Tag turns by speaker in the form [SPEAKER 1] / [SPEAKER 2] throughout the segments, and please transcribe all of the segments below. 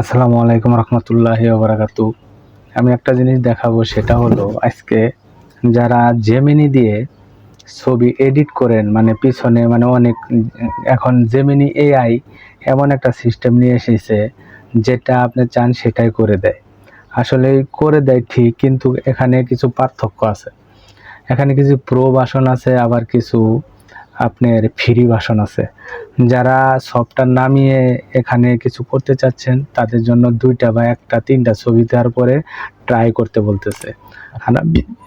[SPEAKER 1] আসসালামু আলাইকুম রহমতুল্লাহি বারাকাতু। আমি একটা জিনিস দেখাবো, সেটা হলো আজকে যারা জেমিনি দিয়ে ছবি এডিট করেন মানে পিছনে মানে অনেক, এখন জেমিনি এআই এমন একটা সিস্টেম নিয়ে এসেছে, যেটা আপনি চান সেটাই করে দেয়। আসলে করে দেয় ঠিক, কিন্তু এখানে কিছু পার্থক্য আছে। এখানে কিছু প্রো বাসন আছে, আবার কিছু আপনার ফ্রি বাসন আছে। যারা সফটওয়্যার নামিয়ে এখানে কিছু করতে চাচ্ছেন, তাদের জন্য দুইটা বা একটা তিনটা ছবি দেওয়ার পরে ট্রাই করতে বলতেছে।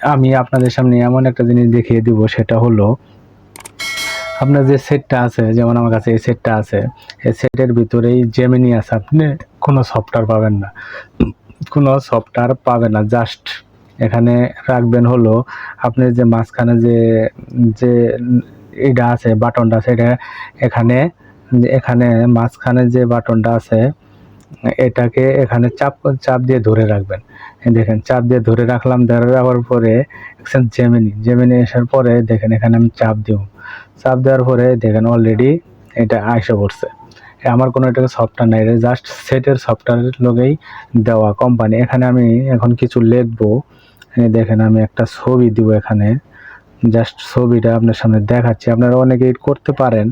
[SPEAKER 1] আমি- আপনাদের সামনে এমন একটা জিনিস দেখিয়ে দিব, সেটা হলো, আপনার যে সেটটা আছে, যেমন আমার কাছে এই সেটটা আছে, এই সেটের ভিতরেই জেমিনি আছে, আপনি কোনো সফটওয়্যার পাবেন না। কোনো সফটওয়্যার পাবেন না জাস্ট এখানে রাখবেন হলো আপনি যে মাঝখানে যে যে এটা আছে, বাটনটা আছে, এটা এখানে এখানে মাঝখানে যে বাটনটা আছে, এটাকে এখানে চাপ চাপ দিয়ে ধরে রাখবেন। দেখেন, চাপ দিয়ে ধরে রাখলাম, ধরে রাখার পরে জেমিনি জেমিনি আসার পরে দেখেন এখানে আমি চাপ দিব। চাপ দেওয়ার পরে দেখেন অলরেডি এটা আইসে পড়ছে। আমার কোনো এটা সফটওয়্যার নাই, এটা জাস্ট সেটের সফটওয়্যারের লোকেই দেওয়া কোম্পানি এখানে আমি এখন কিছু লিখব। দেখেন আমি একটা ছবি দিব এখানে। জাস্ট ছবিটা আপনার সামনে দেখাচ্ছি। আপনারা অনেকেই করতে পারেন,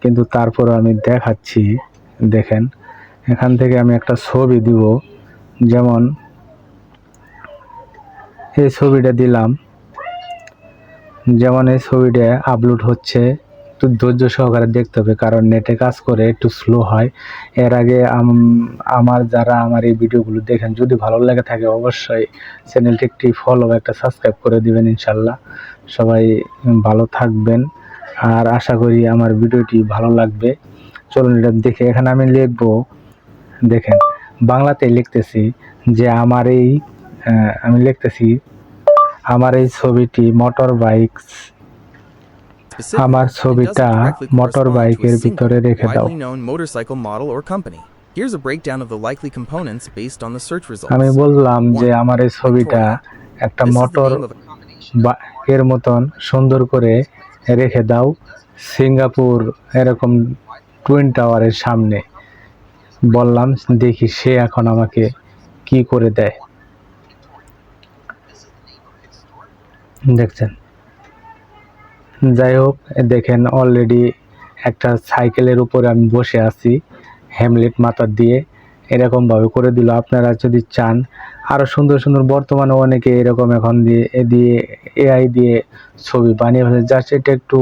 [SPEAKER 1] কিন্তু তারপরও আমি দেখাচ্ছি। দেখেন, এখান থেকে আমি একটা ছবি দিব। যেমন, এই ছবিটা দিলাম। যেমন এই ছবিটা আপলোড হচ্ছে একটু ধৈর্য সহকারে দেখতে হবে, কারণ নেটে কাজ করে একটু স্লো হয়। এর আগে আমার যারা আমার এই ভিডিওগুলো দেখেন, যদি ভালো লাগে থাকে অবশ্যই চ্যানেলটি একটি ফলো একটা সাবস্ক্রাইব করে দিবেন ইনশাল্লাহ। সবাই ভালো থাকবেন। আর আশা করি আমার ভিডিওটি ভালো লাগবে। চলুন এটা দেখে, এখানে আমি লিখব, দেখেন, বাংলাতে লিখতেছি যে আমার এই আমি লিখতেছি, আমার এই ছবিটি মোটর বাইক আমার ছবিটা মোটর বাইকের ভিতরে রেখে দাও। আমি বললাম যে আমার এই ছবিটা একটা মোটর এর মতন সুন্দর করে রেখে দাও সিঙ্গাপুর এরকম টুইন টাওয়ারের সামনে। বললাম দেখি সে এখন আমাকে কি করে দেয়। দেখছেন? যাই হোক দেখেন অলরেডি একটা সাইকেলের উপরে আমি বসে আছি হ্যামলেট মাথার দিয়ে। এরকমভাবে করে দিল। আপনারা যদি চান আরও সুন্দর সুন্দর বর্তমানে অনেকে এরকম এখন দিয়ে দিয়ে এআই দিয়ে ছবি বানিয়ে ফেলে জাস্ট এটা একটু,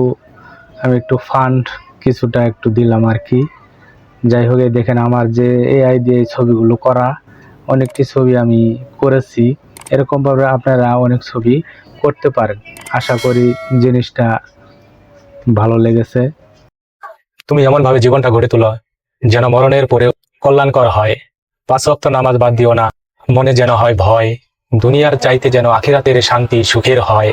[SPEAKER 1] আমি একটু ফান্ড কিছুটা একটু দিলাম আর কি। যাই হোক দেখেন আমার যে এআই দিয়ে ছবিগুলো করা, অনেকটি ছবি আমি করেছি। এরকমভাবে আপনারা অনেক ছবি করতে পারেন। আশা করি জিনিসটা ভালো লেগেছে।
[SPEAKER 2] তুমি এমনভাবে জীবনটা গড়ে তোলো, যেন মরণের পরে কল্যাণকর হয়। পাঁচ অক্ত নামাজ বাদ দিও না, মনে যেন হয় ভয়। দুনিয়ার চাইতে যেন আখিরাতের শান্তি সুখের হয়।